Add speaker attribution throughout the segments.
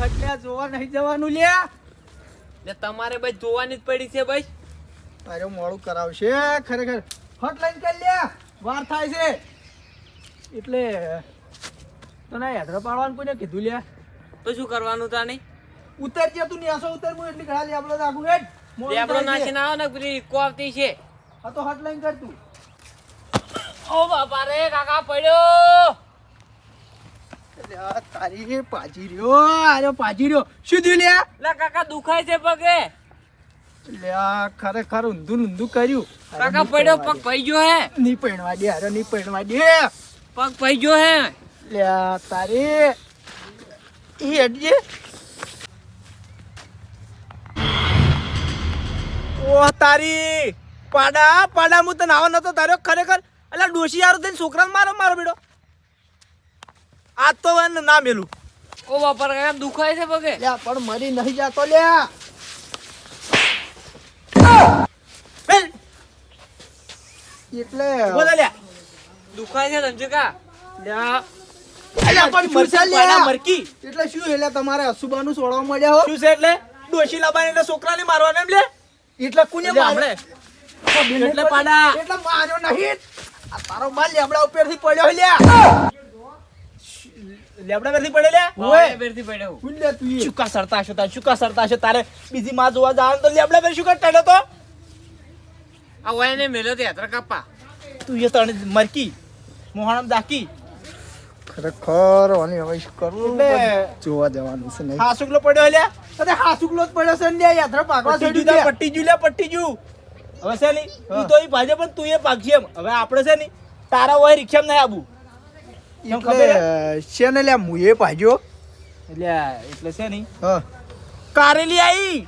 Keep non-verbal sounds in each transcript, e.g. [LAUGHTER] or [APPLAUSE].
Speaker 1: હટલ્યા જોવા નહીં જવાનું લ્યા.
Speaker 2: ને તમારે ભાઈ જોવાની જ પડી છે ભાઈ
Speaker 1: અરે મોડું કરાવશે ખરેખર. ફટ લઈને કરી લ્યા વાર થાય છે. એટલે તને યાત્રા પાડવાનું કોઈને કીધું લ્યા?
Speaker 2: તો શું કરવાનું તા નહીં
Speaker 1: ઉતર જે તું ન્યાસો ઉતર હું એટલી ઘણા લેબડો રાખું હેડ.
Speaker 2: લેબડો
Speaker 1: થાય છે.
Speaker 2: નાખીને ને પેલી કોફતી છે.
Speaker 1: હા તો હટ લઈને કર તું.
Speaker 2: ઓ બાપા રે કાકા પડ્યો.
Speaker 1: એટલે તારી પાજી રહ્યો આરે પાજી રહ્યો. શું થયું લ્યા?
Speaker 2: લા કાકા દુખાય છે પગે.
Speaker 1: આ ખરેખર ઊંધું ઊંધું કર્યું. અરે
Speaker 2: કાકા પડ્યો પગ પઈ ગયો હે.
Speaker 1: નહીં પહેરવા દે અરે નહીં પહેરવા દે.
Speaker 2: પગ પઈ ગયો હે.
Speaker 1: લે આ તારી એ હટજે ઓહ તારી પાડા પાડા હું તને આવો નતો તારો ખરેખર એટલે ડોશી યાર થઈને છોકરાને મારો મારો બેડો. આ તો એને ના મેલું.
Speaker 2: ઓ બાપર રે દુખાય છે પગે.
Speaker 1: લ્યા પણ મરી નહીં જાતો લ્યા. એટલે બોલા લ્યા.
Speaker 2: દુખાય છે ધનજીકા
Speaker 1: લ્યા. અલ્યા પણ મરચા લ્યા? મરકી. એટલે શું એટલે તમારે અસુબાનું સોડવા મળ્યા હો? શું છે એટલે? ડોશી લાબાને એટલે છોકરાને મારવાને એમ લે એટલે કુને મારે? એટલે પાડા. એટલે માર્યો નહીં. આ તારો માલ લેબડા ઉપરથી પડ્યો લ્યા. લેબડા વેરથી પડે લ્યા
Speaker 2: ઓય. વેરથી પડ્યો
Speaker 1: શું લે તું ચુકા સરતા છો તારે ચુકા સરતા છો તારે. બીજી માં જોવા જાવ તો લેબડા વેર શું કા ટેડો તો?
Speaker 2: આ ઓય ને મેલો તે યાત્રા કાપા
Speaker 1: તું એ તણ મરકી મોહણમ દાકી ખરેખર ઓની હવે શું કરવું? જોવા જવાનું છે નહીં? હાસુકલો પડ્યો લ્યા અરે હાસુકલો જ પડ્યો છે ને યાત્રા પાકવા પટ્ટી દે પટ્ટી જુ લે પટ્ટી જુ. હવે છે ની તું તો ઈ ભાજે પણ તું એ એમ. હવે આપણે છે ની તારા હોય રિક્ષામાં નહીં આબુ. ખબર
Speaker 3: છે ને લ્યા મુએ પાજો
Speaker 1: એટલે એટલે છે ની કારેલી આઈ?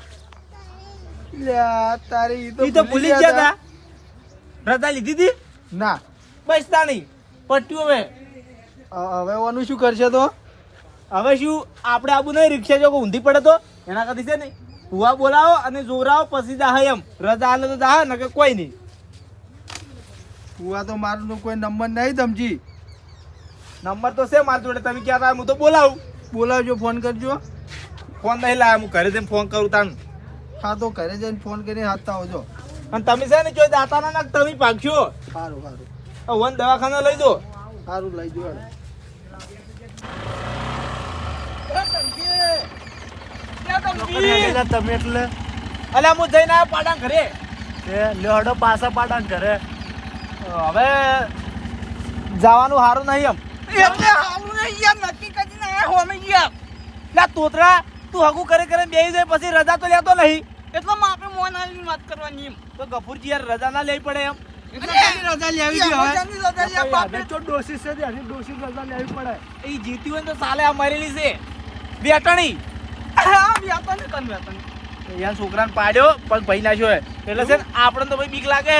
Speaker 3: લ્યા તારી ઈ
Speaker 1: તો ભૂલી ગયા તા. રજા લીધી હતી
Speaker 3: ના.
Speaker 1: બસ નહીં. પટ્યું હવે.
Speaker 3: હવે ઓનું શું કરશે તો?
Speaker 1: હવે શું? આપણે આબુ નહીં રિક્ષા જો ઊંધી પડે તો? એના કરતી છે ને હુવા બોલાવો અને જોરાવો પછી જાહે એમ. રજા હાલે તો જાહે ન કે કોઈ નહીં.
Speaker 3: હુઆ તો મારું તો કોઈ નંબર નહીં તમજી
Speaker 1: નંબર તો છે મારી જોડે તમે ક્યાં થાય હું તો બોલાવું.
Speaker 3: બોલાવજો ફોન કરજો.
Speaker 1: ફોન નહીં લાયા હું ઘરે જઈને ફોન કરું તાન.
Speaker 3: હા તો ઘરે જઈને ફોન કરીને હાથતા આવજો.
Speaker 1: અને તમે છે ને જો દાતા ના તમે પાકશો
Speaker 3: સારું સારું
Speaker 1: વન દવાખાને લઈ દો.
Speaker 3: સારું લઈ જો તમે એટલે.
Speaker 1: અલ્યા હું જઈને આવ્યો પાડા ઘરે.
Speaker 3: લેડો પાછા પાડા ઘરે.
Speaker 1: હવે જવાનું સારું નહીં એમ. એટલે સારું નહીં યાર નક્કી કરીને હોમે લા તોતરા તું હગું કરે કરે બેહી જાય પછી રજા તો લેતો નહીં.
Speaker 2: એટલે માં મોન આલીને વાત કરવાની એમ.
Speaker 1: તો ગફુરજી યાર રજા ના લેવી પડે એમ.
Speaker 3: રજા લેવી
Speaker 1: તો ડોસી છે ત્યાંથી ડોસી રજા લેવી પડે. એ જીતી હોય ને તો સાલે આ મરેલી છે. બેટણી યાર છોકરાને પાડ્યો પણ ભાઈ નાખ્યો એટલે છે ને આપણને તો ભાઈ બીક લાગે.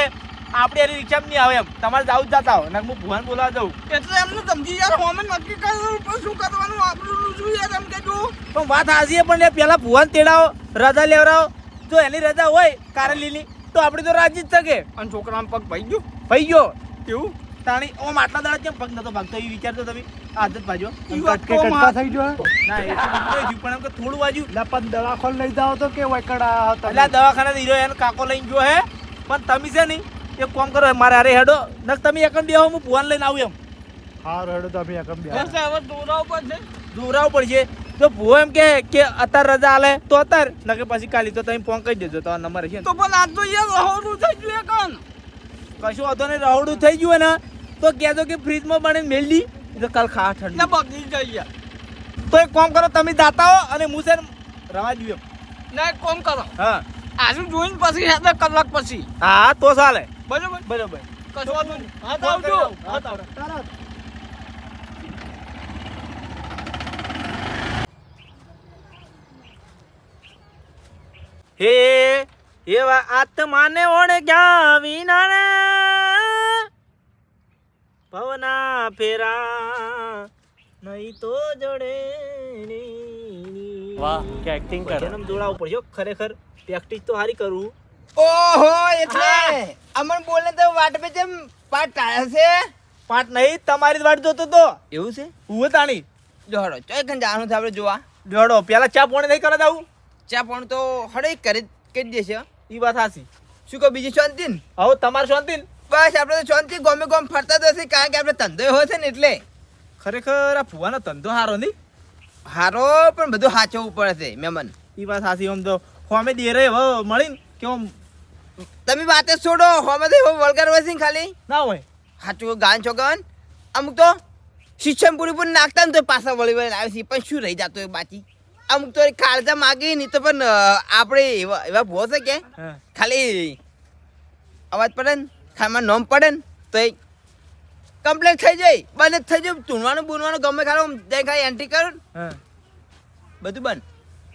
Speaker 1: આપણે એની રિક્ષા નહીં આવે એમ. તમારે જાવ જ જતા હોય ને હું ભુવાન બોલાવા જાઉં.
Speaker 2: એટલે એમને સમજી યાર હોમે નક્કી કર્યું શું કરવાનું? આપણું શું યાર એમ કેજો
Speaker 1: પણ વાત હાજી પણ લે પેલા ભુવાન તેડાવો રજા લેવડાવો. જો એની રજા હોય કારે લીલી તો આપણે તો રાજી જ શકે
Speaker 2: અને છોકરાને પગ ભાઈ ગયો?
Speaker 1: ભાઈ ગયો.
Speaker 2: કેવું
Speaker 1: તાણી ઓમ આટલા દાડા કેમ પગ નતો ભાગતો? એ વિચારતો તમે આદત
Speaker 2: વાત
Speaker 3: કટકે કટકા થઈ ગયો
Speaker 1: ના એ તો પણ એમ કે થોડું વાજ્યું
Speaker 3: લા પણ દવાખાન લઈ જાઓ તો કે વૈકડા
Speaker 1: એટલે દવાખાના દવાખાને હીરો એનો કાકો લઈને જો હે. પણ તમે છે નહીં. એક કોમ કરો મારે અરે હેડો. નક તમે એકમ બે હું ભુવાન લઈને આવું એમ.
Speaker 3: હા હેડો તમે એકમ બે
Speaker 2: એટલે હવે દોરાવ પણ છે.
Speaker 1: દોરાવું પડશે તો ભુવો એમ કે કે અતાર રજા આલે તો અત્યારે. નકે પછી કાલી તો તમે ફોન કરી દેજો તમારો નંબર છે
Speaker 2: તો પણ આજ તો યાર રહોડું થઈ ગયું કાન
Speaker 1: કશું વાંધો નહીં રહોડું થઈ ગયું ને તો કહેજો કે ફ્રીજમાં બને મેલી તો કાલ ખા
Speaker 2: એટલે
Speaker 1: ના
Speaker 2: બગડી જઈએ
Speaker 1: તો એક કોમ કરો તમે દાતા હો અને હું છે રવા દઉં
Speaker 2: ના એક કોમ કરો.
Speaker 1: હા.
Speaker 2: આજુ જોઈને પછી કલાક પછી.
Speaker 1: હા તો ચાલે.
Speaker 2: બરોબર?
Speaker 1: બરોબર.
Speaker 2: કશો વાંધો નહીં. હા તો
Speaker 1: ફોન કરી
Speaker 2: આવજો.
Speaker 1: આવું. હા તો આવજો. હે એવા આત્માને ઓણે ગયા વિના રે ભવના ફેરા નહીં તો જોડે
Speaker 3: વાહ કે એક્ટિંગ કરે?
Speaker 1: જન્મ જોડાવું પડશે ખરેખર. પ્રેક્ટિસ તો સારી કરું.
Speaker 2: ઓહો એટલે અમન બોલે તો વાટ પે જેમ પાટ ટાળે છે.
Speaker 1: પાઠ નહીં તમારી વાટ જોતો તો.
Speaker 2: એવું છે?
Speaker 1: હું તાણી?
Speaker 2: જોડો ચોય કન જવાનું છે આપણે જોવા.
Speaker 1: જોડો પેલા ચા પોણે નહીં કરવા દઉં
Speaker 2: ચા પોણ તો હડે કરી કરી દેશે હો.
Speaker 1: ઈ વાત હાસી
Speaker 2: શું કહો બીજી શાંતિ ને?
Speaker 1: હવે તમારે શાંતિ ને?
Speaker 2: બસ આપણે તો શાંતિ ગમે ગોમ ફરતા જ હશે કારણ કે આપણે ધંધો હોય છે ને એટલે.
Speaker 1: ખરેખર આ ફુવાનો ધંધો હારો નહીં?
Speaker 2: હારો પણ બધું સાચવવું પડે છે મેમન.
Speaker 1: ઈ વાત હાસી આમ તો હોમે દેરે હવે મળીને કે આમ
Speaker 2: તમે વાતે છોડો હોમાંથી તો વળગાર હોય છે ખાલી?
Speaker 1: ના હોય.
Speaker 2: સાચું ગાન છો અમુક તો શિક્ષણ પૂરી પૂરી નાખતા ને તો પાછા વળી વળી આવે છે પણ શું રહી જતો હોય બાકી? અમુક તો કાળજા માગી નહીં તો પણ આપણે એવા એવા ભો છે કે? ખાલી અવાજ પડે ને ખામાં નોમ પડે ને તો એ કમ્પ્લેટ થઈ જાય બંધ થઈ જાય ચૂનવાનું બૂનવાનું ગમે ખાલી જાય ખાલી એન્ટ્રી કરો બધું બંધ.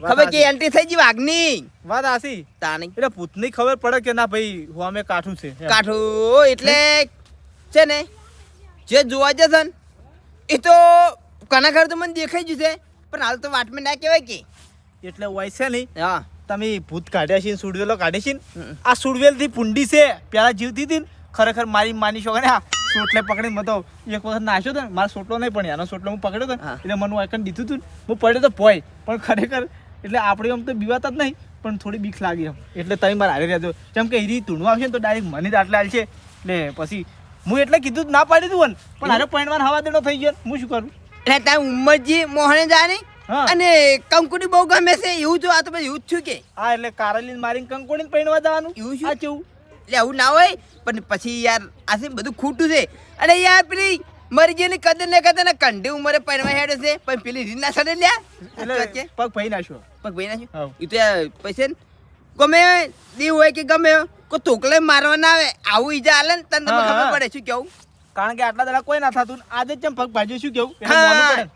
Speaker 2: ખબર કે એન્ટ્રી થઈ ગઈ વાઘની.
Speaker 1: વાત હાસી
Speaker 2: તાણી
Speaker 1: એટલે પૂતની ખબર પડે કે ના ભાઈ હોમે કાઠું છે
Speaker 2: કાઠું એટલે છે ને જે જોવા જશે ને એ તો કના ઘર તો મને દેખાઈ છે પણ હાલ તો વાટમાં ના કહેવાય કે.
Speaker 1: એટલે હોય છે નહીં
Speaker 2: હા.
Speaker 1: તમે ભૂત કાઢ્યા છે સુડવેલો કાઢે છે આ સુડવેલથી પુંડી છે પેલા જીવતી હતી ખરેખર મારી માની શકો ને સોટલે પકડી મતો એક વખત નાખ્યો હતો ને મારો સોટલો નહીં પણ એનો સોટલો હું પકડ્યો હતો એટલે મને વાયકન દીધું હતું હું પડ્યો તો પોય પણ ખરેખર એટલે આપણે આમ તો બીવાતા જ નહીં પણ થોડી બીક લાગી એમ એટલે તમે મારે હારે રહેજો. જેમ કે હીરી તૂણું આવશે ને તો ડાયરેક્ટ મને જ આટલે હાલશે એટલે પછી હું એટલે કીધું જ ના પાડી દઉં ને પણ હારે પોઈન્ટ હવા દેડો થઈ ગયો હું શું કરું?
Speaker 2: એટલે તારી ઉંમરજી મોહને જાણે
Speaker 1: હા.
Speaker 2: અને કંકુડી બહુ ગમે છે એવું જો આ તો પછી એવું જ છું કે?
Speaker 1: હા એટલે કારેલીને મારીને કંકોડીને પૈણવા જવાનું.
Speaker 2: એવું શું?
Speaker 1: આ કેવું?
Speaker 2: એટલે આવું ના હોય પણ પછી યાર આ બધું ખોટું છે. અને યાર પેલી મરી ગઈ કદર ને કદર ને કંડી ઉંમરે પહેરવા હેડે છે પણ પેલી રીત ના સડે લ્યા.
Speaker 1: એટલે પગ ભાઈ નાખ્યો.
Speaker 2: પગ ભાઈ નાખ્યું? એ તો પૈસે ગમે દીવ હોય કે ગમે કો તોકલે મારવા ના આવે આવું ઈજા આલે ને તને તમને ખબર પડે શું કેવું?
Speaker 1: કારણ કે આટલા દાડા કોઈ ના થતું આજે જ પગ ભાજ્યો શું કેવું?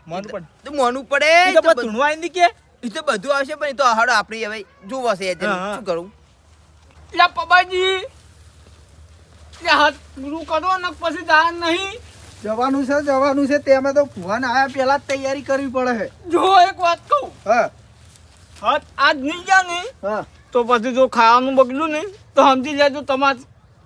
Speaker 1: મોનું પડે
Speaker 2: તો મોનું પડે
Speaker 1: તો ધૂણવા આઈને કે
Speaker 2: એ તો બધું આવશે પણ એ તો હડો આપણી હવે જોવો છે. શું કરું?
Speaker 3: લા પબાજી હાથ પૂરું કરો ને પછી દાન નહીં.
Speaker 4: જવાનું છે જવાનું છે. તેમાં તો ભુવાન આયા પહેલા જ તૈયારી કરવી પડે છે.
Speaker 3: જો એક વાત કહું.
Speaker 4: હા.
Speaker 3: હાથ આજ નહીં ગયા ને
Speaker 4: હા.
Speaker 3: તો પછી જો ખાવાનું બગડ્યું ને તો સમજી લેજો તમાર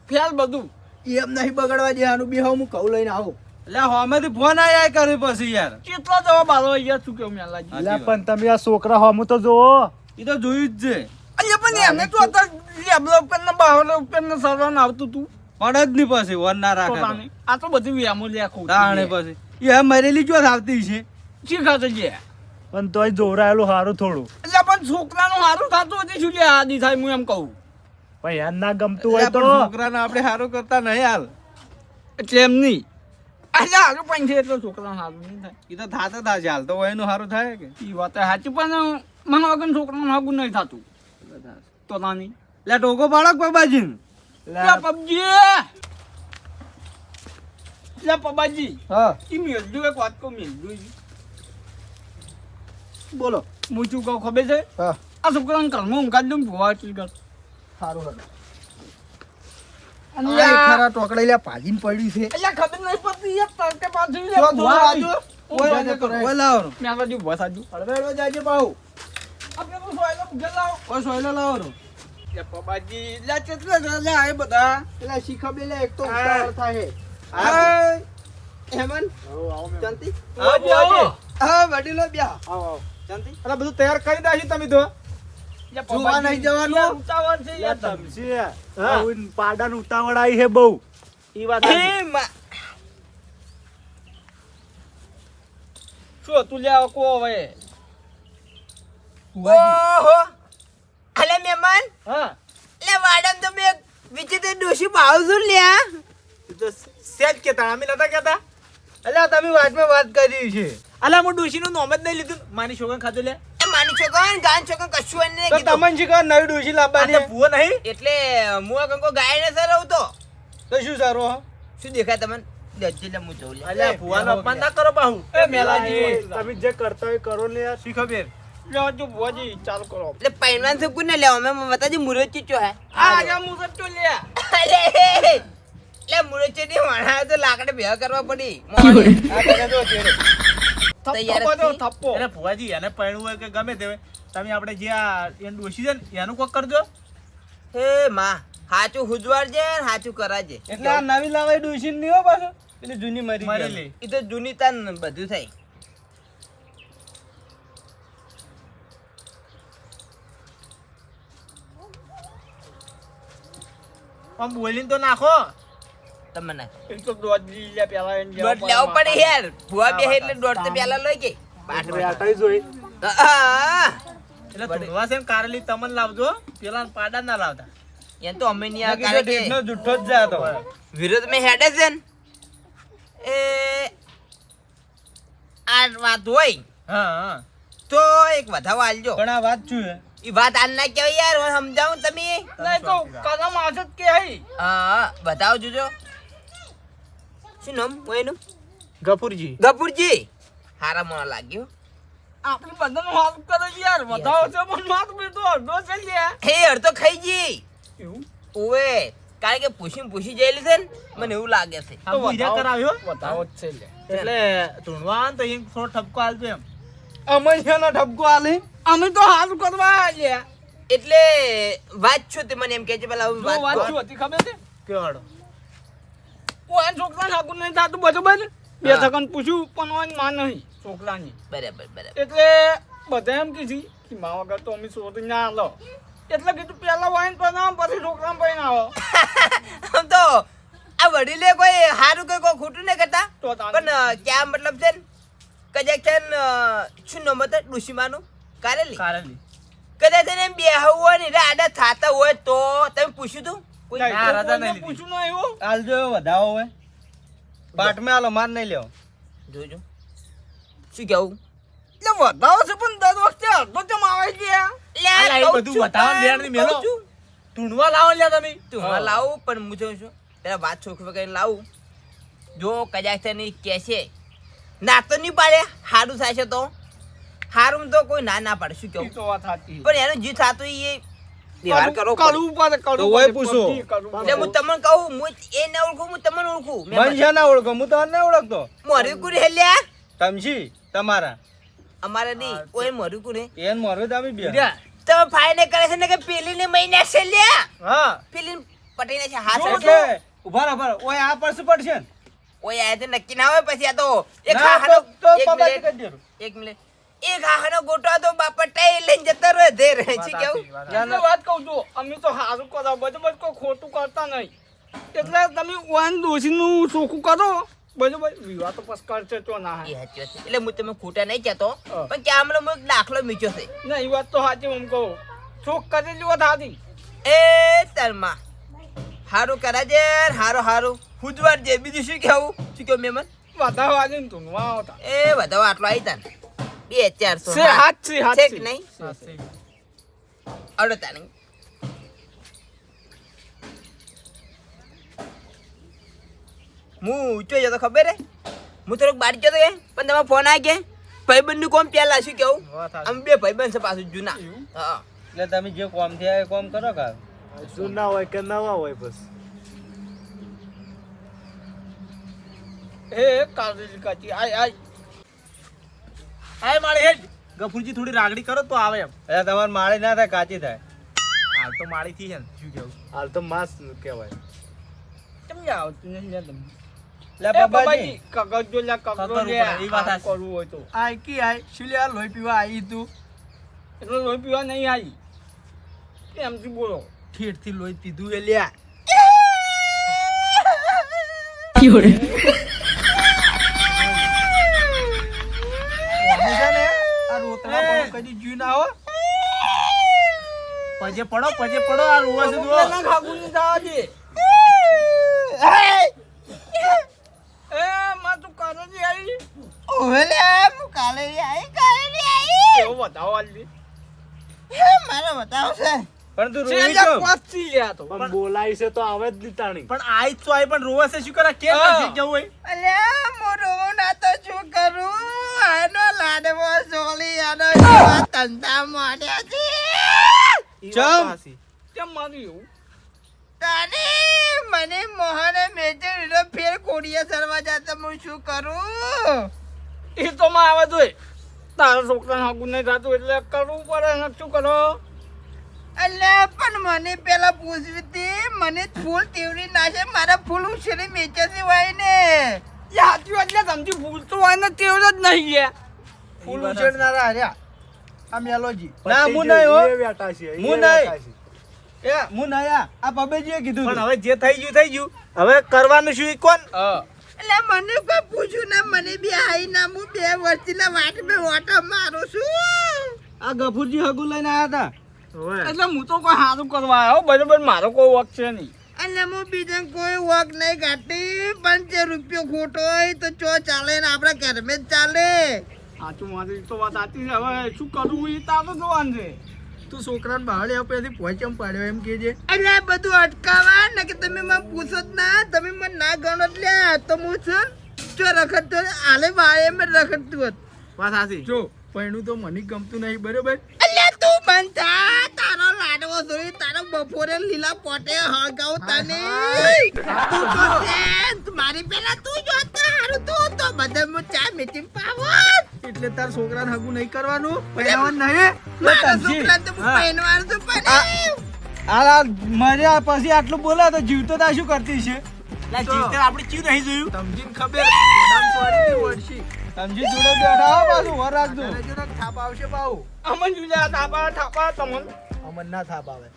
Speaker 3: ફેલ બધું.
Speaker 4: એમ નહીં બગડવા દેવાનું. બી હું કહું લઈને આવું.
Speaker 3: એટલે હોમેથી ફોન આયા કર્યું પછી યાર. કેટલો જવાબ આલો અહીંયા શું કેવું
Speaker 5: એટલે પણ તમે આ છોકરા હોમું તો જોવો
Speaker 3: એ તો જોયું જ છે. અહીંયા પણ એમને તો અત્યારે લેબલો ઉપર ને ઉપર ને સરવાનું આવતું તું.
Speaker 6: પડે પાસે પછી વર ના રાખે
Speaker 3: આ તો બધી વ્યામો લે
Speaker 6: તાણે. પછી. એ મરેલી જો આવતી છે.
Speaker 3: શી ખાતે છે?
Speaker 5: પણ તોય જોવરાયેલું સારું થોડું.
Speaker 3: એટલે પણ છોકરાનું સારું થતું હતી શું છે આદિ થાય હું એમ કહું.
Speaker 5: પણ યાર ના ગમતું હોય તો.
Speaker 6: છોકરાને આપણે સારું કરતા નહીં હાલ.
Speaker 3: એટલે એમ નહીં. એટલે હારું પણ છે એટલે છોકરાનું સારું નહીં થાય.
Speaker 6: એ તો થાતે થાશે હાલ તો એનું સારું થાય કે?
Speaker 3: એ વાત સાચી પણ મને વગર છોકરાનું હાગું નહીં થતું. તો નાની.
Speaker 6: લે ટોકો પાડો બાબાજી
Speaker 3: લે પબજી લે પબાજી
Speaker 4: હા
Speaker 3: ઈ મેલજુ એક વાત કહું મેલજુ ઈ.
Speaker 4: બોલો
Speaker 3: હું શું કહું ખબર છે
Speaker 4: હા
Speaker 3: આ છોકરાને ઘરમાં ઊંઘાડી દઉં ભૂવા એટલી કર
Speaker 4: સારું
Speaker 3: યાર-
Speaker 4: ખરા ટોકડા લ્યા ભાજીને પડ્યું છે
Speaker 3: એટલે ખબર નહીં પડતી યાર તડકે પાછું
Speaker 4: ચો, ભૂવા બાજુ.
Speaker 3: ઊભા
Speaker 4: ઊભા
Speaker 3: કરો.
Speaker 4: કરો.
Speaker 6: ઓય લાવો
Speaker 3: મેં બાજુ ઊભા થાજો.
Speaker 4: હળવેડો જાજે પાહુ
Speaker 3: આપણે તો સોયલો ઉઘેર લાવો.
Speaker 6: ઓય સોયલો લાવો.
Speaker 3: લે પબાજી, લે કેટલા લે આ બધા.
Speaker 4: પેલા શીખા બે લે એક તો
Speaker 3: હા.
Speaker 4: ઉતાવળ થાય.
Speaker 2: હા. હેમંત શાંતિ
Speaker 3: હા, આવો.
Speaker 2: હા વડીલો બ્યા
Speaker 4: આવો આવો.
Speaker 2: શાંતિ
Speaker 1: એટલે બધું તૈયાર કરી નાખ્યું તમે તો.
Speaker 4: જોવા નહીં જવાનું?
Speaker 3: ઉતાવળ છે યાર તમે.
Speaker 5: તમસી આવું પાડાને ઉતાવળ આવી છે બહુ.
Speaker 1: ઈ વાત
Speaker 3: શું તું લે કો હવે.
Speaker 2: ઓહો. અલે મહેમાન.
Speaker 1: હા.
Speaker 2: લે વાડમ તો વિચિત્ર ડોશી ભાવ છું લ્યા
Speaker 1: તો સેજ કેતા અમે નતા કેતા.
Speaker 6: અલ્યા તમે વાતમાં વાત કરી છે.
Speaker 1: અલા હું ડોશીનું નામ જ નહીં લીધું. મારી છોકરા ખાધું લે.
Speaker 2: માની છોકરા ગાન છોકરા કશું એને નહીં
Speaker 6: તો
Speaker 2: કીધું.
Speaker 6: તમને શીખવા નવી ડોશી લાવવાની
Speaker 1: તો ભૂવો નહીં.
Speaker 2: એટલે હું આ કંકો ગાય ને સર તો.
Speaker 6: તો શું સારું હો?
Speaker 2: શું દેખાય તમને? દજ્જી હું જોઉં
Speaker 1: અલ્યા ભૂવાનો અપમાન ના કરો બાહુ.
Speaker 3: એ મેલાજી
Speaker 5: તમે જે કરતા હોય કરો ને યાર.
Speaker 1: શી ખબર
Speaker 3: લે જો કરો.
Speaker 2: એટલે પૈનવાન છે કોને લેવા? મેં બતાજી મુરત ચીચો હે?
Speaker 3: આ આજે મુસત તો લે.
Speaker 2: અરે એટલે મુરત ચીચી વણાય તો લાકડે ભેગા કરવા પડી.
Speaker 6: આ કરે તો અત્યારે.
Speaker 3: થપ્પો દો થપ્પો.
Speaker 1: એટલે ભુવાજી એને પરણવું હોય કે ગમે તે તમે આપણે જે આ એનું ડોશી છે ને એનું કોક કરજો.
Speaker 2: હે માં હાચું હુજવાડજે ને હાચું કરાજે.
Speaker 6: એટલે આ નવી લાવાઈ ડોસી નહીં હો પાછો? એટલે જૂની મરી ગઈ.
Speaker 1: લે.
Speaker 2: એ તો જૂની તાન બધું થાય
Speaker 1: આમ બોલીને તો નાખો.
Speaker 2: તમને.
Speaker 3: એક તો દોઢ લી લે પેલા એને
Speaker 2: દોઢ લેવો પડે યાર. ભૂવા બે એટલે દોઢ તો પેલા લઈ ગઈ. બાટ
Speaker 5: વેટાઈ જોઈ.
Speaker 1: એટલે ધૂળવા છે ને કારેલી તમને લાવજો. પેલા પાડા ના લાવતા.
Speaker 2: એમ તો અમે નહીં આ કારણ કે
Speaker 6: ઢીકનો જુઠ્ઠો જ જા તો.
Speaker 2: વિરોધ મેં હેડે છે ને. એ આ વાત હોય
Speaker 1: હા હા.
Speaker 2: તો એક વધાવો આલજો.
Speaker 6: પણ આ વાત શું હે
Speaker 2: ઈ વાત આલ ના યાર હું સમજાવું તમે?
Speaker 3: નહીં તો કલમ જ કે હઈ
Speaker 2: હા બતાવ જોજો. શું નામ એનું?
Speaker 1: ગફુરજી.
Speaker 2: ગપુરજી હારા મને લાગ્યો.
Speaker 3: આપણી બધાનો હાથ કરો યાર વધાવો છો પણ માથ બેટો અડધો છે લે
Speaker 2: હે અડધો ખાઈ જી
Speaker 3: એવું?
Speaker 2: ઓવે કારણ કે પૂછી પૂછી જયેલી છે ને મને એવું લાગે છે.
Speaker 1: તો હીરા કરાવ્યો?
Speaker 3: વધાવો છે લે
Speaker 1: એટલે ધૂળવા તો એમ થોડો ઠપકો આલજો એમ.
Speaker 6: અમૈયાનો ઠપકો આલી.
Speaker 3: અમે તો હાલ કરવા આવ્યા
Speaker 2: એટલે વાત છો તે મને એમ કહે છે પેલા વાત
Speaker 3: વાત
Speaker 2: કહો.
Speaker 3: હતી ખબર છે?
Speaker 1: કેવાડો?
Speaker 3: કોઈ છોકરા ઠાકુર નહીં થતું બરોબર? બે. સેકન્ડ પૂછ્યું પણ માં નહીં છોકરાની.
Speaker 2: બરાબર બરાબર.
Speaker 3: એટલે બધા એમ કીધી કે મા વગર તો અમે શોધી ના લો. એટલે કીધું પેલા વાઈન બનાવો પછી છોકરા ભાઈ આવો.
Speaker 2: આમ તો આ વડીલે કોઈ સારું કઈ કોઈ ખોટું નહીં કરતા. પણ ક્યાં મતલબ છે કજાક છે ને શું નામ હતું? ડુસીમાનું કારેલી
Speaker 1: કારેલી
Speaker 2: કદાચ એને બેહવું હોય ને આડા થાતા હોય તો તમે પૂછ્યું તું? કોઈ
Speaker 1: ના, રાજા નહીં
Speaker 3: પૂછ્યું ના એવું?
Speaker 6: આલજો એવો વધાવો હોય. પાટમાં આલો માર નહીં લેવો.
Speaker 2: જોજો. શું કેવું?
Speaker 3: એટલે વધાવો છે પણ દર વખતે અડધો ચમ આવે છે.
Speaker 2: લે, આ
Speaker 1: અલા, એ
Speaker 2: કહું
Speaker 1: બધું
Speaker 2: છું
Speaker 1: બતાવવાનું ની મેલો.
Speaker 2: કહું
Speaker 1: લાવો લ્યા તમે.
Speaker 2: તું હા. લાવું પણ હું જોઉં છું. પેલા વાત છોકરી કરીને લાવું. જો કદાચ તને કહેશે ના તો નહીં પાડે સારું થશે તો. સારું તો કોઈ ના ના
Speaker 3: પડશું
Speaker 2: કેવું
Speaker 3: તો વાત સાચી.
Speaker 2: પણ એનું જીત થતું એ વ્યવહાર કરવો પડે.
Speaker 3: કરવું પડે કરવું
Speaker 6: તો ઓય
Speaker 3: પડે,
Speaker 6: પૂછો.
Speaker 2: એટલે હું તમને કહું હું એ ના ઓળખું હું તમને ઓળખું.
Speaker 6: મન છે ના ઓળખો? હું તો ના ઓળખતો.
Speaker 2: મોરી કુરે હેલ્યા
Speaker 6: તમશી તમારા.
Speaker 2: અમારે નહીં. કોઈ મોરી કુરે
Speaker 6: એન મોરવે તમે બે.
Speaker 1: હીરા.
Speaker 2: ફાઈને કરે છે ને કે પેલી ને મહિના છે લ્યા?
Speaker 1: હા.
Speaker 2: પેલી પટીને છે હાથ
Speaker 6: છે? ઊભા ઊભા ઓય આ પડશે પડશે?
Speaker 2: ઓય આ તો નક્કી ના હોય પછી આ તો એક
Speaker 6: ના, તો- તો
Speaker 2: એક મિનિટ. એક મિનિટ. એક હાહાનો ગોટવા તો બાપા ટાઈ લઈને જતો રહે ધે રહે છે કેવું?
Speaker 1: સાચી, વાત
Speaker 3: એટલે વાત કહું છું અમે તો સારું કરો બધું કોઈ ખોટું કરતા નહીં. એટલે તમે વાન દોશીનું ચોખ્ખું કરો બરોબર વિવાહ તો પછી કરશે તો ના.
Speaker 2: એ સાચી વાત એટલે હું તમે ખોટા નહીં કહેતો પણ કે હમણાં હું દાખલો મીચ્યો છે.
Speaker 3: ના એ વાત તો સાચી હું કહું. ચોખ કરી વાત સાચી
Speaker 2: એ તરમાં હારું કરાજે હારું હારું. ફૂદવાર જે બીજું શું કેવું? શું કેવું મેમન?
Speaker 3: વધારે વાગીને ધૂનવા આવતા.
Speaker 2: એ વધારે આટલો આવી તા બે ચારસો
Speaker 3: છે હાથ છે
Speaker 2: કે નહીં. અડતા નહીં. હું ઊંચો જતો ખબર હે? હું થોડોક બાર જતો કે પણ તમે ફોન આવી કે ભાઈબંધનું કોમ પેલા શું કેવું? આમ બે ભાઈબંધ છે પાછું જૂના. હા.
Speaker 6: એટલે તમે જે કોમ થયા એ કોમ કરો કા?
Speaker 5: જૂના હોય કે નવા હોય બસ.
Speaker 3: એ કાજી કાચી આય આય
Speaker 1: આય માળે હેડ. ગફુરજી થોડી રાગડી કરો તો આવે એમ.
Speaker 6: એટલે તમારે માળી ના થાય કાચી થાય.
Speaker 1: હાલ તો માળી થી છે ને શું કેવું?
Speaker 5: હાલ તો માસ કહેવાય.
Speaker 3: કેમ આવતું નથી યાર તમને?
Speaker 6: લે બાબાજી.
Speaker 3: કગજ જો લ્યા, કગરો
Speaker 1: કગરો એ વાત
Speaker 3: કરવું હોય તો.
Speaker 4: આય કી આય શું લે લોહી પીવા આવી તું?
Speaker 3: એટલે લોહી પીવા નહીં આવી. એમથી બોલો?
Speaker 1: ઠેઠથી લોહી પીધું એ લ્યા. [LAUGHS]
Speaker 4: કોની છે ને આ પણ કદી જીવ ના આવે.
Speaker 1: પજે પડો પજે પડો આ રોવા છે જુઓ.
Speaker 3: ના ખાગું ની થવા દે. એ માં તું કારેલી આવી?
Speaker 2: ઓવે લે હું કાલે આવી કાલે આવી.
Speaker 3: એવો બતાવો આલી.
Speaker 2: મારો બતાવ છે.
Speaker 6: પણ તું
Speaker 3: લ્યા,
Speaker 6: છો
Speaker 3: પાછી લ્યા તો.
Speaker 5: પણ બોલાય છે તો આવે જ દીતાણી.
Speaker 1: પણ આઈ તો આઈ પણ રોવા છે શું કરે? કે
Speaker 3: હા.
Speaker 1: નથી કેવું હોય
Speaker 2: અલ્યા મોરો ના તો શું કરું? આનો લાડવો સોલી આનો જેવા છે
Speaker 6: ચમ.
Speaker 3: કેમ મારું એવું?
Speaker 2: તાને મને મોહને મેજર ફેર કોડિયા સરવા જતા હું શું કરું?
Speaker 3: એ તો માં આવે તોય તારા છોકરાને હાગું નહીં થતું એટલે કરવું પડે ને શું કરો?
Speaker 2: એટલે પણ મને પેલા પૂછવી હતી મને ફૂલ તેવડી નાશે મારા ફૂલ ઉછેરી મેચેથી હોય ને.
Speaker 3: યાદ એટલે વાત ફૂલ તો ભૂલતું હોય ને તેવું જ નહીં
Speaker 4: ફૂલ ઉછેરનારા હાર્યા આ મેલોજી
Speaker 6: ના હું નહીં હો.
Speaker 5: એ વેટા છે એ
Speaker 6: હું નહીં. એ હું નયા આ. પબેજીએ કીધું
Speaker 1: પણ હવે જે થઈ ગયું થઈ ગયું. હવે કરવાનું શું ઈ કોણ?
Speaker 2: એટલે મને કોઈ પૂછ્યું ના મને બી આઈ ના હું બે વર્ષથી ના વાટ બે ઓટો મારું છું.
Speaker 6: આ ગફુરજી હગુ લઈને આયા હતા
Speaker 3: એટલે હું તો કોઈ સારું કરવા આવ્યો. બરોબર મારો કોઈ વક છે નહીં.
Speaker 2: એટલે હું બીજા કોઈ વોક નહીં કાઢતી. પણ જે રૂપિયો ખોટો હોય તો ચો ચાલે ને આપણા ઘર જ ચાલે.
Speaker 3: સાચું મારી તો વાત સાચી છે. હવે શું કરવું એ તારો જોવાનું છે.
Speaker 4: તું છોકરાને બહાર આપેથી પહોંચમ પાડ્યો એમ કેજે
Speaker 2: એટલે આ બધું અટકાવા? ને કે તમે મને પૂછો જ ના. તમે મને ના ગણો એટલે તો હું છું. જો રખડતો આલે બહાર મેં રખડતું હોત.
Speaker 1: વાત સાચી.
Speaker 4: જો. પણ તો મને ગમતું નહીં બરોબર?
Speaker 2: એટલે તું મન થા. તારો લાડવો જોઈ તારો બપોરે લીલા પોટે હગાવ તને તું તો મારી પેલા તું જો તો હારું તું તો. બધા ચા મીટિંગ પાવત.
Speaker 4: એટલે તાર છોકરાને હગું નહીં કરવાનું. પહેરવાનું નહીં
Speaker 6: આ મર્યા પછી આટલું બોલા તો જીવતો તા શું કરતી છે
Speaker 1: લા જીવતર આપણે ચીવ નહીં જોયું.
Speaker 4: સમજીને ખબર. વળશી.
Speaker 6: સમજી જોડે બેઠા પાછું વર રાખજો.
Speaker 4: તને જો ને થાપ આવશે બાઉ
Speaker 3: અમન જુલિયા થાપા થાપા તમન.
Speaker 4: અમન ના થાપ આવે.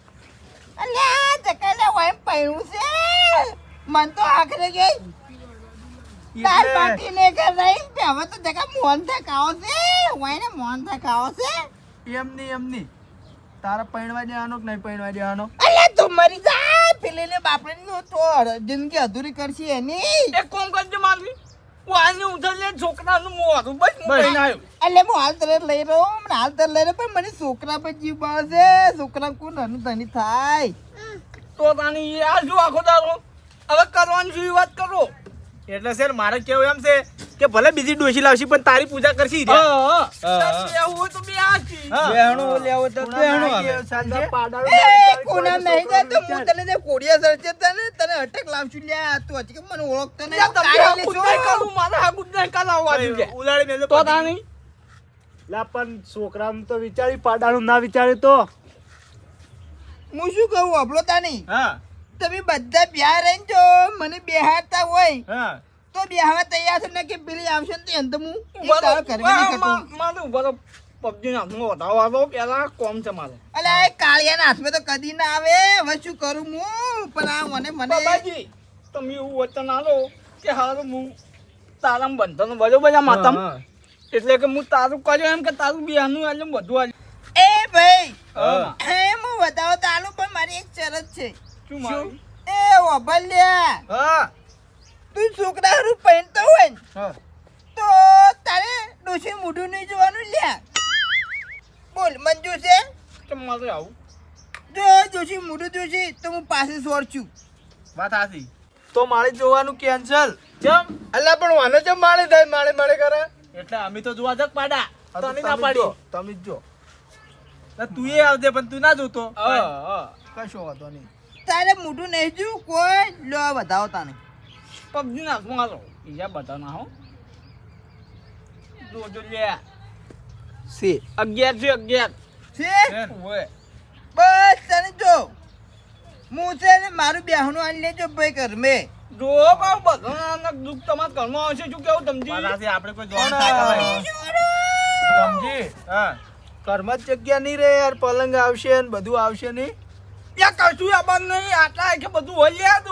Speaker 2: અલ્યા જકાલે હોય પહેરું છે. મન તો આખરે ગઈ તાર રહી તે હવે તો જગા છે. હોય ને મોહન છે.
Speaker 4: એમ નહીં તારા પૈણવા દેવાનો કે નહીં પૈણવા દેવાનો?
Speaker 2: અલ્યા તું મરી જા. પેલી ને નું તો જિંદગી અધૂરી કરશે એની.
Speaker 3: એક કોમ કરજે મારી વાની ઉઠલે છોકરાનું મોઢું બસ હું
Speaker 1: બસ.
Speaker 3: કહીને
Speaker 2: એટલે હું હાલ તરત લઈ રહ્યો મને હાલ લઈ રહ્યો પણ મને છોકરા પર જીવ છોકરા કોણ નાનું ધની થાય?
Speaker 3: તો તાની એ આ શું આખો દારો હવે કરવાની શું વાત કરો?
Speaker 1: એટલે સર મારે કેવું એમ છે કે ભલે બીજી ડોશી લાવશી પણ તારી પૂજા કરશી રે.
Speaker 3: હા
Speaker 1: હા,
Speaker 3: હા
Speaker 1: હા.
Speaker 3: એવું તો બે આ છી
Speaker 6: લેવો તો બેહણું
Speaker 2: એ કોના નહીં જાય તો હું તને જે કોડિયા સરચે તને તને અટક લાવશું. લ્યા તું હજી કે મને ઓળખતો નહીં.
Speaker 3: યા તમને
Speaker 2: કાઢી
Speaker 3: હાકું જ
Speaker 2: લેશું.
Speaker 3: કરું, મારે હાકું જ નહીં કરાવવા દીધે.
Speaker 1: ઉલાળી મેલો
Speaker 3: તો તાની
Speaker 5: લા પણ છોકરાનું તો વિચારી પાડાનું ના વિચાર્યું તો.
Speaker 2: હું શું કહું અબળો તાની
Speaker 1: હા.
Speaker 2: તમે બધા બ્યાહ રહીને જો મને બેહાડતા હોય
Speaker 1: હા.
Speaker 2: તો બેહાવા તૈયાર છે ને કે પેલી આવશે ને તો એમ તો હું
Speaker 3: મારે ઊભા રહો. PUBG ના હાથમાં વધાવો આવ્યો, પેલા કોમ છે મારે.
Speaker 2: અલે એ કાળિયાના હાથમાં તો કદી ના આવે. હવે શું કરું હું? પણ આ મને મને
Speaker 3: બાબાજી તમે એવું વચન આલો કે હારું હું તારામ બંધન બરોબર બધા માતમ? એટલે કે હું તારું કર્યું એમ કે તારું બિહારનું આજે બધું આજે
Speaker 2: એ ભાઈ
Speaker 3: હા.
Speaker 2: હે હું બતાવો તો આલું પણ મારી એક શરત છે.
Speaker 3: શું મારું?
Speaker 2: એ ઓભલ્યા
Speaker 1: હા.
Speaker 2: તું છોકરા હારું પહેરતો હોય ને
Speaker 1: હા.
Speaker 2: તો તારે ડોસી મોઢું નહીં જોવાનું લ્યા બોલ મંજૂર છે?
Speaker 3: મારે આવું?
Speaker 2: જો જોશી મોઢું જોશી તો હું પાસે સોર છું.
Speaker 1: વાત
Speaker 6: તો મારે જોવાનું કેન્સલ
Speaker 1: જમ
Speaker 6: અલ્લા પણ વાને જમ માળે થાય માળે માળે કરે?
Speaker 1: એટલે અમે તો જોવા જક પાડા. તને ના
Speaker 6: તમે જ
Speaker 1: પાડી.
Speaker 6: જો, તમે જ જો.
Speaker 1: તું એ આવજે પણ તું ના જોતો.
Speaker 3: હા હા.
Speaker 4: કશો વાંધો નહીં.
Speaker 2: તારે મોઢું નહીં જોયું? કોઈ? લો બતાવો તાને
Speaker 3: પબજી ના હાથમાં આલો બીજા બધા ના હો જોજો લે.
Speaker 2: સી
Speaker 3: અગિયાર છે અગિયાર.
Speaker 2: છે બસ તને જો. હું છે ને મારું બેહનું આની લેજો ભાઈ ઘર મે
Speaker 3: જો પાવ બધા દુઃખ તમારા ઘરમાં આવશે શું કેવું તમજી
Speaker 1: આપણે કોઈ.
Speaker 6: સમજી?
Speaker 1: હા.
Speaker 6: કર્મ જ જગ્યા નહીં રે યાર પલંગ આવશે ને બધું આવશે નહીં.
Speaker 3: યા કશું આબાદ નહીં. આટલા કે બધું હોય લ્યા તો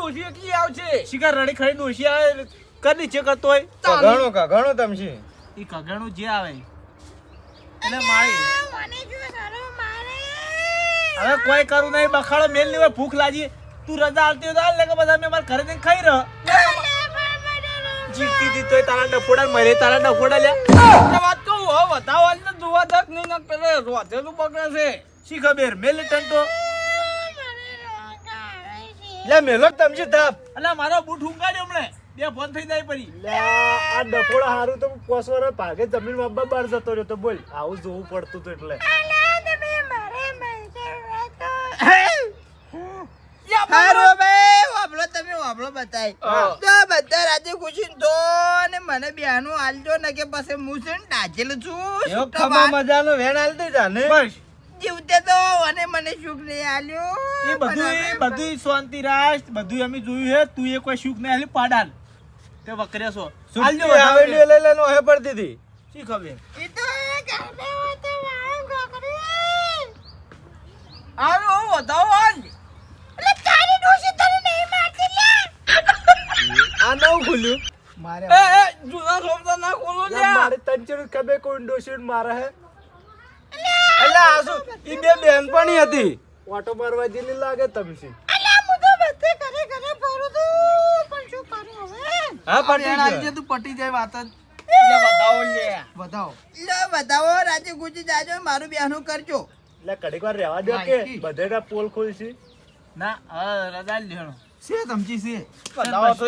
Speaker 3: આવશે.
Speaker 1: શિકાર રડી ખરી ડોશી આવે કરી નીચે કરતો હોય.
Speaker 3: ઘણું
Speaker 6: ઘણું તમશી
Speaker 1: એ કગણું જે આવે. એટલે મારી. હવે કોઈ કરું નહીં બખાડો મેલ નહીં હોય ભૂખ લાગી. તું રજા આવતી હોય તો કે બધા મેં મારા ઘરે જઈને ખાઈ રહ્યો જીતી હતી તોય તારા ડફોડા મરે તારા ડફોડા લ્યા.
Speaker 3: વાત કહું હવે વધાવો તો જોવા દક નહીં ને પેલે રોધેલું પકડે છે.
Speaker 1: શી ખબર? મેલ ટંટો.
Speaker 6: લે મેલો છે થાપ
Speaker 1: અલા મારો બૂટ ઊંઘાડ્યો હમણે. બે ફોન થઈ જાય પડી
Speaker 5: લે આ ડફોડા હારું તો પોસ ભાગે જમીન બાબા બહાર જતો રહ્યો તો બોલ. આવું જોવું પડતું તો એટલે.
Speaker 2: હારો ભાઈ વાપલો તમે વાપલો બતાય. તો બધા રાતે ખુશી તો ને મને બેહનું આલજો ને કે પછી હું છે ને દાજેલું છું.
Speaker 6: મજાનો વેણ આલતી જા ને?
Speaker 1: બસ.
Speaker 2: મને સુખ નહીં આલ્યો.
Speaker 1: એ બધું એ શાંતિ રાજ બધું અમે જોયું હે તું એ કોઈ સુખ નહીં આલ્યું પાડાલ. તે છો.
Speaker 6: આલ્યો આવેલી લે લે. નો હે
Speaker 1: પડતી મારે
Speaker 2: એ જુના
Speaker 3: તંચર કબે કોઈ
Speaker 5: ડોશી મારે હે?
Speaker 3: આ બેન ઈ બે બેનપણી હતી.
Speaker 5: ઓટો ભરવા જેલી લાગે તમસી
Speaker 2: અલ્યા હું તો બધે ઘરે ઘરે ફરું છું. પણ શું કરું હવે?
Speaker 3: હા
Speaker 6: પણ
Speaker 3: પટી
Speaker 6: એના તું પટી જાય વાત જ.
Speaker 1: બતાવો લે
Speaker 6: બતાવો
Speaker 2: લો. બતાવો રાજે ગુજી જાજો મારું બેહનું કરજો.
Speaker 5: એટલે વાર રહેવા દો કે બધેના પોલ ખોલશી.
Speaker 1: ના હા રજા લેણો
Speaker 6: છે ધમચી છે
Speaker 1: બતાવો તો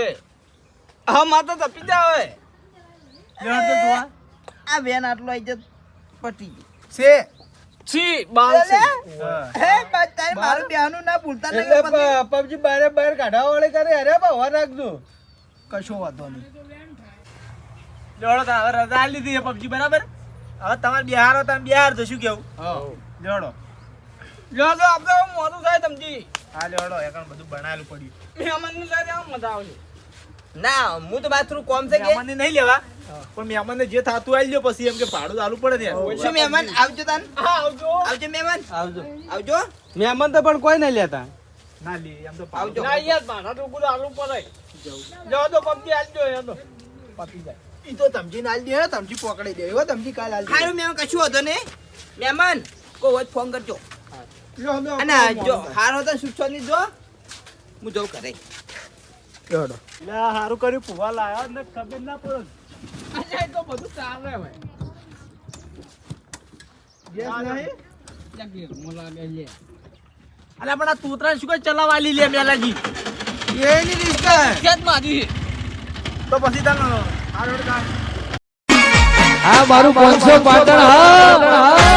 Speaker 3: હા માતા તપી જા હવે.
Speaker 1: લેણો તો જોવા.
Speaker 2: આ બેન આટલો આઈ જત પટી ગયું.
Speaker 6: છે
Speaker 3: છી બાંસી
Speaker 1: હા.
Speaker 2: હે બતાય મારું બેહનું ના ભૂલતા નહીં
Speaker 3: પબજી બારે બાર કાઢવા વાળે કરે અરે ભાવા રાખજો.
Speaker 6: કશો વાંધો નહીં.
Speaker 1: લેણો તો હવે રજા આલી દીધી પબજી બરાબર? હવે તમારે બિહારો તમે બિહાર તો શું કેવું?
Speaker 3: લ્યો તો આપણે મોડું થાય તમજી
Speaker 1: હા લેણો એકણ બધું બનાવેલું પડ્યું.
Speaker 3: મહેમાનની આમ મજા આવશે.
Speaker 2: ના હું તો બાથરૂમ કોમ છે કે?
Speaker 1: મહેમાનને નહીં લેવા. પણ મહેમાન જે થાતું આવી લ્યો પછી એમ કે ભાડું ચાલુ પડે ને.
Speaker 2: શું મહેમાન? આવજો તાન.
Speaker 3: હા આવજો.
Speaker 2: આવજો મહેમાન.
Speaker 3: આવજો.
Speaker 2: આવજો.
Speaker 3: મહેમાન તો પણ કોઈ નહીં લેતા.
Speaker 1: ના લે એમ તો
Speaker 2: આવજો.
Speaker 3: ના યાર મારા તો પૂરું આલુ પડે જો તો પબજી આલજો એ તો.
Speaker 1: પતી જાય.
Speaker 6: ઈ તો ના પકડી દે હો ધમચી કાલ આલી
Speaker 2: હારું મહેમાન કશું હતો ને મહેમાન કો ફોન કરજો. અને જો હારો તો સુછો ની જો? હું જઉં કરે
Speaker 5: હારું કર્યું ફુવા લાયા ને ખબર ના પડે.
Speaker 3: તો બધું ચાલે.
Speaker 1: અલા પણ આ તુતરા શું કઈ ચલાવવા લી લે મેલાજી
Speaker 6: એની રિસ્કા
Speaker 3: ક્યાં મારી
Speaker 1: તો પછી તને રોડ કા
Speaker 7: હા મારું પાંચસો પાટણ હા.